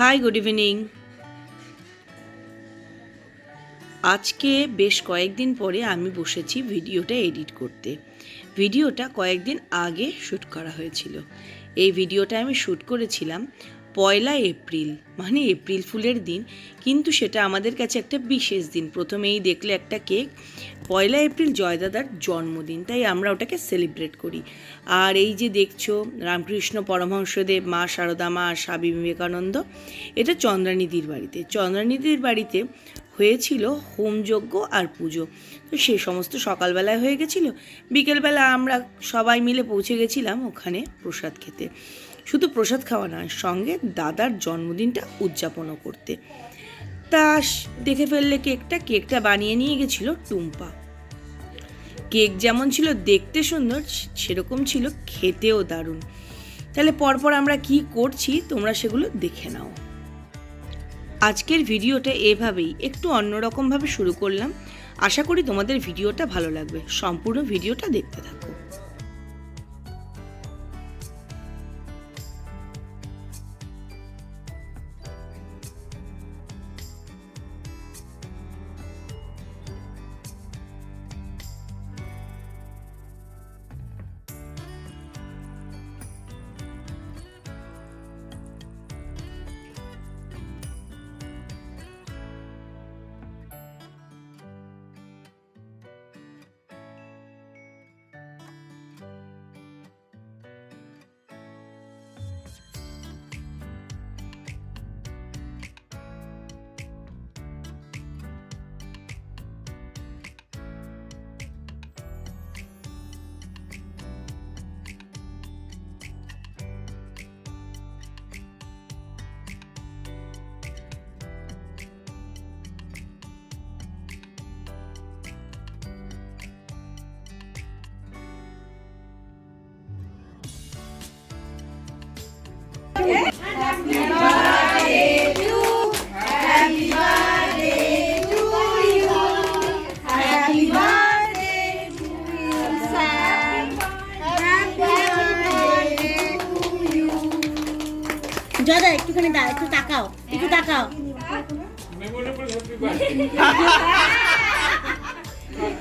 Hi good evening আজকে বেশ কয়েকদিন পরে আমি বসেছি ভিডিওটা এডিট করতে। ভিডিওটা কয়েকদিন আগে শ্যুট করা হয়েছিল। এই ভিডিওটা আমি শ্যুট করেছিলাম পয়লা এপ্রিল মানে এপ্রিল ফুলের দিন। কিন্তু সেটা আমাদের কাছে একটা বিশেষ দিন। প্রথমেই দেখলে একটা কেক। পয়লা এপ্রিল জয়দাদার জন্মদিন, তাই আমরা ওটাকে সেলিব্রেট করি। আর এই যে দেখছ, রামকৃষ্ণ পরমহংসদেব, মা শারদা মা স্বামী বিবেকানন্দ, এটা চন্দ্রানিধির বাড়িতে। চন্দ্রানিধির বাড়িতে হয়েছিল হোমযজ্ঞ আর পুজো। তো সে সমস্ত সকালবেলায় হয়ে গেছিল। বিকেলবেলা আমরা সবাই মিলে পৌঁছে গেছিলাম ওখানে প্রসাদ খেতে। শুধু প্রসাদ খাওয়া নয়, সঙ্গে দাদার জন্মদিনটা উদযাপনও করতে। তা দেখে ফেললে কেকটা কেকটা বানিয়ে নিয়ে গেছিল টুম্পা। কেক যেমন ছিল দেখতে সুন্দর সেরকম ছিল খেতেও দারুণ। তাহলে পরপর আমরা কি করছি, তোমরা সেগুলো দেখে নাও। আজকের ভিডিওটা এভাবেই, একটু অন্যরকমভাবে শুরু করলাম। আশা করি তোমাদের ভিডিওটা ভালো লাগবে। সম্পূর্ণ ভিডিওটা দেখতে থাকো। জয়দা একটুখানি দা একটু তাকাও একটু তাকাও।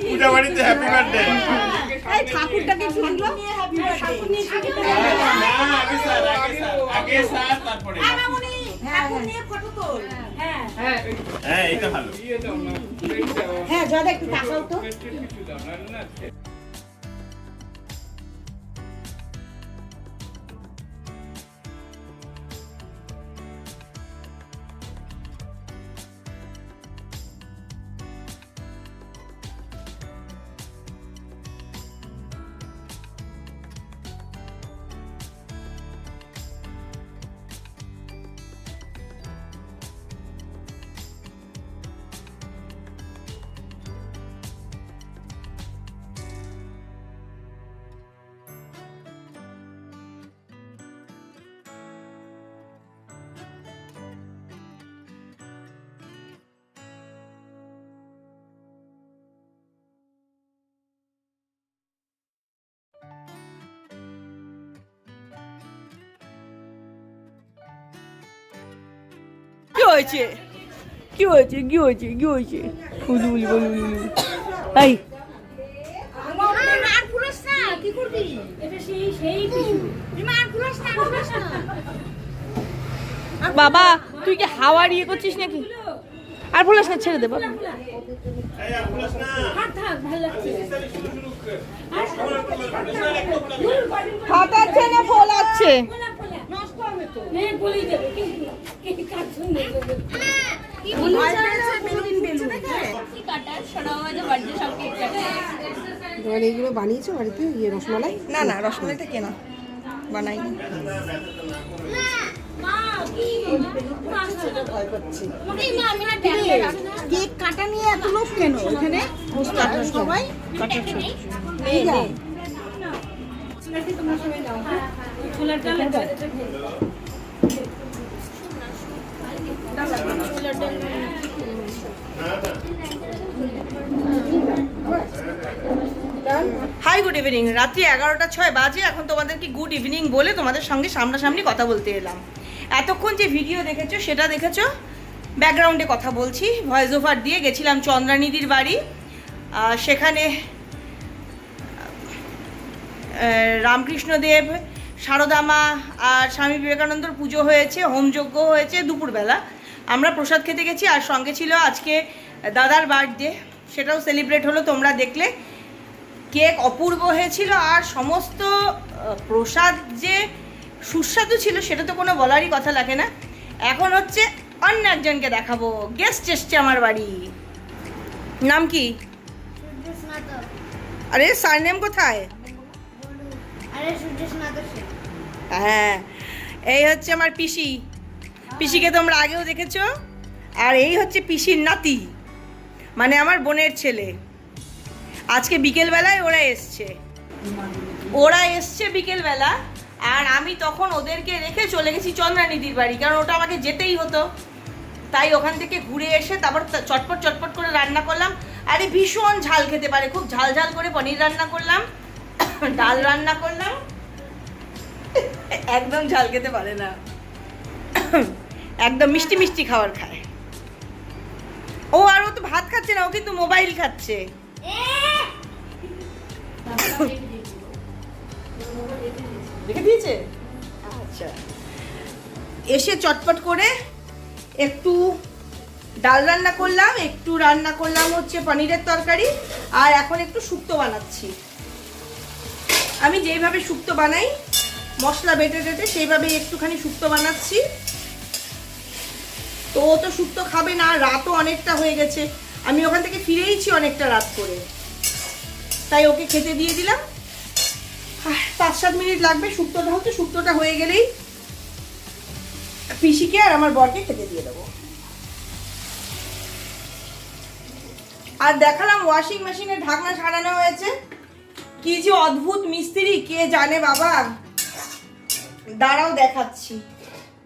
পূজা বাড়িতে হ্যাপি বার্থডে এই ঠাকুরটাকে একটু দিল না আগে স্যার আগে স্যার আগে স্যার তারপরে হ্যাঁ এইটা ভালো। হ্যাঁ জয়দা একটু তাকাও তো। হয়েছে? কি হয়েছে? কি হয়েছে? কি হয়েছে? বলি বলি বলি বলি বলি। এই। আর ফুলাস না কি করবি এটা সেই সেই টিস্যু আর ফুলাস না আর ফুলাস না বাবা। তুই কি হাওয়ার ইয়ে করছিস নাকি আর বলিস না। ছেড়ে দে বাবা না ফোলাচ্ছে? হ্যাঁ দেবে কিন্তু এইগুলো বানিয়েছো বাড়িতে ইয়ে রসমালাই না না রসমালাইটা কেনা বানাই কেক কাটা নিয়ে এত লোক কেন সবাই যা। হাই গুড ইভিনিং রাত্রি এগারোটা ছয় বাজে, এখন তোমাদেরকে গুড ইভিনিং বলে তোমাদের সঙ্গে সামনাসামনি কথা বলতে এলাম। এতক্ষণ যে ভিডিও দেখেছ, সেটা দেখেছ? ব্যাকগ্রাউন্ডে কথা বলছি ভয়েস ওভার দিয়ে গেছিলাম চন্দ্রানিধির বাড়ি। সেখানে রামকৃষ্ণদেব, সারদামা আর স্বামী বিবেকানন্দর পুজো হয়েছে হোমযজ্ঞ হয়েছে দুপুরবেলা। আমরা প্রসাদ খেতে গেছি আর সঙ্গে ছিল আজকে দাদার বার্থডে সেটাও সেলিব্রেট হলো তোমরা দেখলে। কেক অপূর্ব হয়েছিল আর সমস্ত প্রসাদ যে সুস্বাদু ছিল সেটা তো কোনো বলারই কথা লাগে না। এখন হচ্ছে অন্য একজনকে দেখাবো। গেস্ট এসছে আমার বাড়ি। নাম কি? আরে সারনেম কোথায়? হ্যাঁ এই হচ্ছে আমার পিসি। পিসিকে তোমরা আগেও দেখেছ? আর এই হচ্ছে পিসির নাতি মানে আমার বোনের ছেলে। আজকে বিকেলবেলায় ওরা এসছে। ওরা এসছে বিকেলবেলা, আর আমি তখন ওদেরকে রেখে চলে গেছি চন্দ্রানিধির বাড়ি, কারণ ওটা আমাকে যেতেই হতো। তাই ওখান থেকে ঘুরে এসে তারপর চটপট চটপট করে রান্না করলাম। আরে ভীষণ ঝাল খেতে পারে, খুব ঝাল ঝাল করে পনির রান্না করলাম, ডাল রান্না করলাম। একদম ঝাল খেতে পারে না। একদম মিষ্টি মিষ্টি খাবার খায়। ও আর ও তো ভাত খাচ্ছে না, ও কিন্তু মোবাইল খাচ্ছে। আচ্ছা। এসে চটপট করে একটু ডাল রান্না করলাম, একটু রান্না করলাম হচ্ছে পনিরের তরকারি, আর এখন একটু শুক্তো বানাচ্ছি। আমি যেইভাবে শুক্তো বানাই, মশলা বেটে টেটে সেইভাবেই একটুখানি শুক্তো বানাচ্ছি। তো ও তো শুক্তো খাবে না, রাতও অনেকটা হয়ে গেছে। আমি ওখান থেকে ফিরেইছি অনেকটা রাত করে। তাই ওকে খেতে দিয়ে দিলাম। পাঁচ সাত মিনিট লাগবে শুক্তোটা হচ্ছে শুক্তোটা হয়ে গেলেই পিসিকে আর আমার বরকে খেতে দিয়ে দেবো। আর দেখালাম ওয়াশিং মেশিনে ঢাকনা সারানো হয়েছে। কি যে অদ্ভুত মিস্ত্রি, কে জানে বাবা? দাঁড়াও দেখাচ্ছি।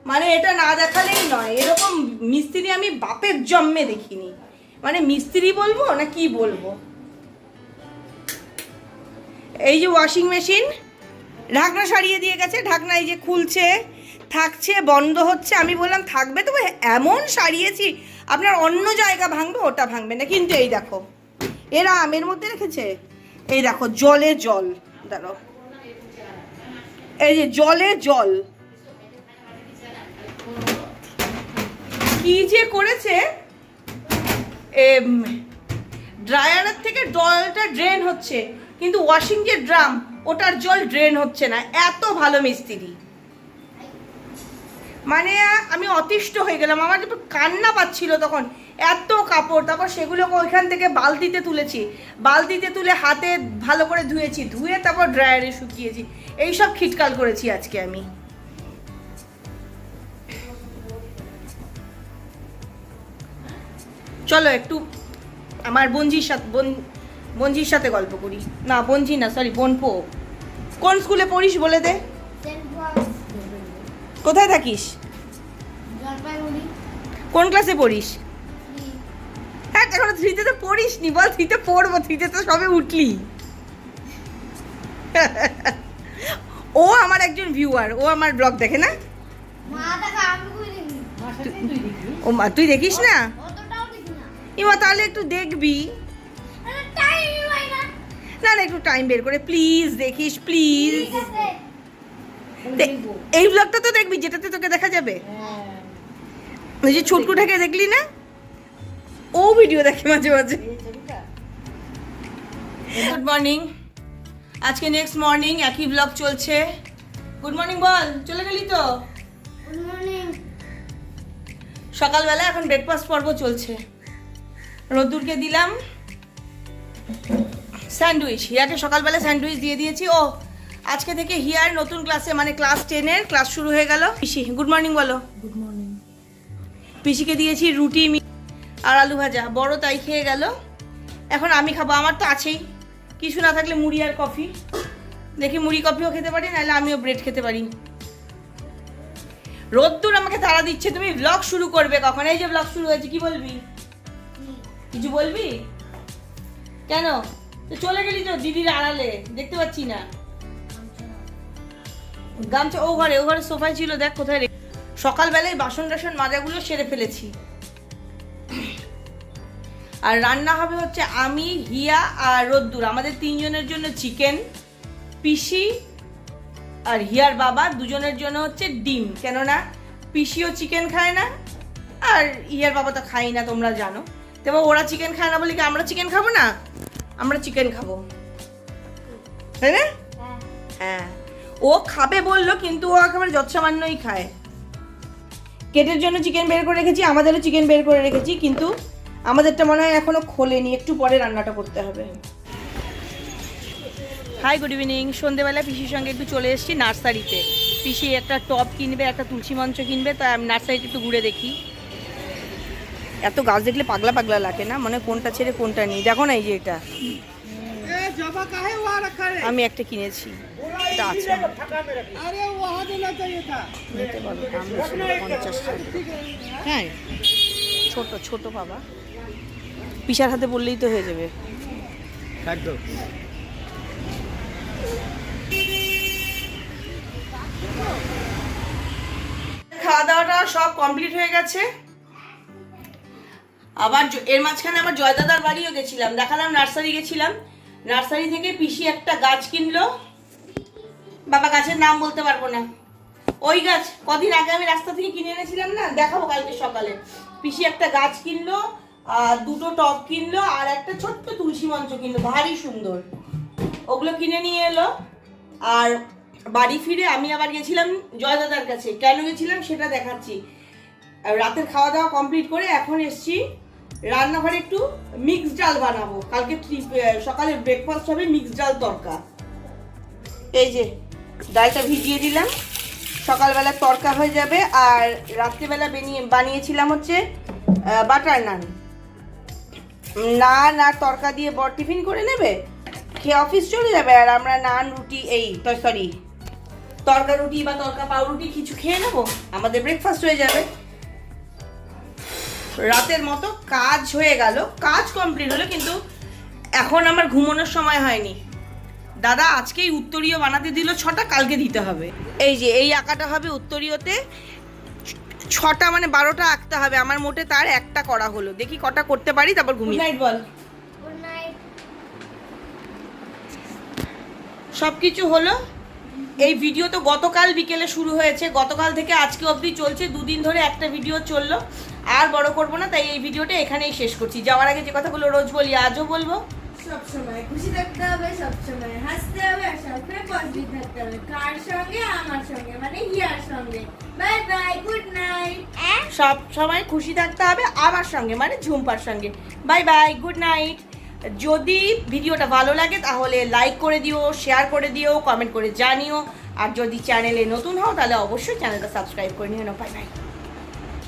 মানে এটা না দেখালেই নয়, এরকম মিস্ত্রি আমি বাপের জন্মে দেখিনি। মানে মিস্ত্রি বলব না কি বলব? এই যে ওয়াশিং মেশিন ঢাকনা সারিয়ে দিয়ে গেছে, ঢাকনা এই যে খুলছে, থাকছে, বন্ধ হচ্ছে, আমি বললাম, থাকবে? তবে এমন সারিয়েছি, আপনার অন্য জায়গা ভাঙবে, ওটা ভাঙবে না। কিন্তু এই দেখো, এরা আমের মধ্যে রেখেছে। এই দেখো, জলে জল, দাঁড়াও। এই যে জলে জল কি যে করেছে? ড্রায়ারের থেকে জলটা ড্রেন হচ্ছে, কিন্তু ওয়াশিং যে ড্রাম, ওটার জল ড্রেন হচ্ছে না। এত ভালো মিস্ত্রি। মানে আমি অতিষ্ঠ হয়ে গেলাম। আমার কান্না পাচ্ছিল তখন। এত কাপড়, তারপর সেগুলোকে ওইখান থেকে বালতিতে তুলেছি। বালতিতে তুলে হাতে ভালো করে ধুয়েছি, ধুয়ে তারপর ড্রায়ারে শুকিয়েছি। এইসব খিটকাল করেছি আজকে আমি। চলো একটু আমার বঞ্জির সাথে বোন বঞ্জির সাথে গল্প করি। না বঞ্জি না সরি বোনপো। কোন স্কুলে পড়িস বলে দে? কোথায় থাকিস? কোন ক্লাসে পড়িস? হ্যাঁ এখন থ্রিতে তো পড়িস নি বল থ্রিতে পড়ব থ্রিতে তো সবে উঠলি। ও আমার একজন ভিউয়ার ও আমার ব্লগ দেখে না? মা দেখা আমি কই দেখি? ও মা তুই দেখিস না? ইমা তাহলে একটু দেখবি। হয় না না একটু টাইম বের করে। প্লিজ দেখিস প্লিজ এই ব্লগটা তো দেখবি যেটাতে তোকে দেখা যাবে। ওই যে ছুটকুটাকে দেখলি না? ও ভিডিও দেখে মাঝে মাঝে। গুড মর্নিং আজকে নেক্সট মর্নিং একই ব্লগ চলছে। গুড মর্নিং বল চলে গেলি তো? সকালবেলা এখন ব্রেকফাস্ট পর্ব চলছে। রোদ্দুরকে দিলাম। স্যান্ডউইচ হিয়াকে সকালবেলা স্যান্ডউইচ দিয়ে দিয়েছি। ও আজকে থেকে হিয়ার নতুন ক্লাসে মানে ক্লাস টেনের ক্লাস শুরু হয়ে গেল। পিসি গুড মর্নিং বলো। Good morning. পিসিকে দিয়েছি রুটি আর আলু ভাজা। বড় তাই খেয়ে গেল। এখন আমি খাব আমার তো আছেই। কিছু না থাকলে মুড়ি আর কফি। দেখি মুড়ি কফিও খেতে পারি নাহলে আমিও ব্রেড খেতে পারি। রোদ্দুর আমাকে তাড়া দিচ্ছে তুমি ব্লগ শুরু করবে কখন? এই যে ব্লগ শুরু হয়েছে কি বলবি? কিছু বলবি? কেন? তো চলে গেলি তো দিদির আড়ালে, দেখতে পাচ্ছি না। গামছা, ও ঘরে ও ঘরে সোফায় ছিল, দেখ কোথায় রেখে- সকালবেলায় বাসন টাসন মাজাগুলো সেরে ফেলেছি। আর রান্না হবে হচ্ছে আমি, হিয়া আর রোদ্দুর। আমাদের তিনজনের জন্য চিকেন, পিসি আর হিয়ার বাবা, দুজনের জন্য হচ্ছে ডিম। কেননা, পিসিও চিকেন খায় না, আর হিয়ার বাবা তো খাই না, তোমরা জানো। তবে ওরা চিকেন খায় না বলে কি আমরা চিকেন খাব না? আমরা চিকেন খাব। তাই না? হ্যাঁ। ও খাবে বলল, কিন্তু ও একেবারে যৎসামান্যই খায়। কেটের জন্য চিকেন বের করে রেখেছি, আমাদেরও চিকেন বের করে রেখেছি, কিন্তু আমাদেরটা মনে হয় এখনও খোলেনি, একটু পরে রান্নাটা করতে হবে। হাই গুড ইভিনিং সন্ধেবেলা পিসির সঙ্গে একটু চলে এসেছি নার্সারিতে। পিসি একটা টপ কিনবে, একটা তুলসী মঞ্চ কিনবে আমি নার্সারিতে একটু ঘুরে দেখি। এত গাছ দেখলে পাগলা পাগলা লাগে না? মানে কোনটা ছেড়ে কোনটা নেই। দেখো না এই যে এটা। আমি একটা কিনেছি। এটা আছে নিতে পঞ্চাশ হ্যাঁ ছোট ছোট বাবা। পিসার হাতে বললেই তো হয়ে যাবে। একদম। খাওয়া দাওয়াটা সব কমপ্লিট হয়ে গেছে। আবার এর মাঝখানে আবার জয়দাদার বাড়িও গেছিলাম, দেখালাম নার্সারি গেছিলাম। নার্সারি থেকে পিসি একটা গাছ কিনলো। বাবা গাছের নাম বলতে পারব না। ওই গাছ কদিন আগে আমি রাস্তা থেকে কিনে এনেছিলাম না, দেখাবো কালকে সকালে। পিসি একটা গাছ কিনলো, আর দুটো টব কিনলো, আর একটা ছোট্ট তুলসী মঞ্চ কিনলো, ভারী সুন্দর। ওগুলো কিনে নিয়ে এলো। আর বাড়ি ফিরে আমি আবার গেছিলাম জয়দাদার কাছে। কেন গেছিলাম সেটা দেখাচ্ছি। রাতের খাওয়া দাওয়া কমপ্লিট করে এখন এসছি রান্নাঘরে একটু মিক্স ডাল বানাবো। কালকে সকালে ব্রেকফাস্ট হবে মিক্স ডাল তরকা এই যে, ডালটা ভিজিয়ে দিলাম। সকালবেলা তরকা হয়ে যাবে, আর রাত্রিবেলা বানিয়ে, বানিয়েছিলাম হচ্ছে বাটার নান নান আর তরকা দিয়ে বর টিফিন করে নেবে? খেয়ে অফিস চলে যাবে, আর আমরা নান রুটি, এই সরি তরকা রুটি বা তরকা পাউরুটি কিছু খেয়ে নেব? আমাদের ব্রেকফাস্ট হয়ে যাবে। রাতের মতো কাজ হয়ে গেল। কাজ কমপ্লিট হলো কিন্তু এখন আমার ঘুমানোর সময় হয়নি। দাদা আজকেই উত্তরীয় বানাতে দিল ছটা কালকে দিতে হবে। এই যে এই আঁকাটা হবে উত্তরীয়তে। ছটা মানে বারোটা আঁকতে হবে। আমার মোটে তার একটা করা হলো। দেখি কটা করতে পারি তারপর ঘুমিয়ে। নাইট বল। সব কিছু হলো। এই ভিডিও তো গতকাল বিকেলে শুরু হয়েছে। গতকাল থেকে আজকে অবধি চলছে। দুদিন ধরে একটা ভিডিও চলল। আর বড় করব না তাই এই ভিডিওটা এখানেই শেষ করছি। যাওয়ার আগে যে কথাগুলো রোজ বলি আজও বলব। সবসময় খুশি থাকতে হবে সবসময় হাসতে হবে আর সবসময় পজিটিভ থাকতে হবে। কার সঙ্গে? আমার সঙ্গে মানে হিয়ার সঙ্গে। বাই বাই গুড নাইট সব সময় খুশি থাকতে হবে আমার সঙ্গে মানে ঝুম্পার সঙ্গে। বাই বাই গুড নাইট যদি ভিডিওটা ভালো লাগে তাহলে লাইক করে দিও শেয়ার করে দিও কমেন্ট করে জানিও। আর যদি চ্যানেলে নতুন হও তাহলে অবশ্যই চ্যানেলটা সাবস্ক্রাইব করে নিও বাই বাই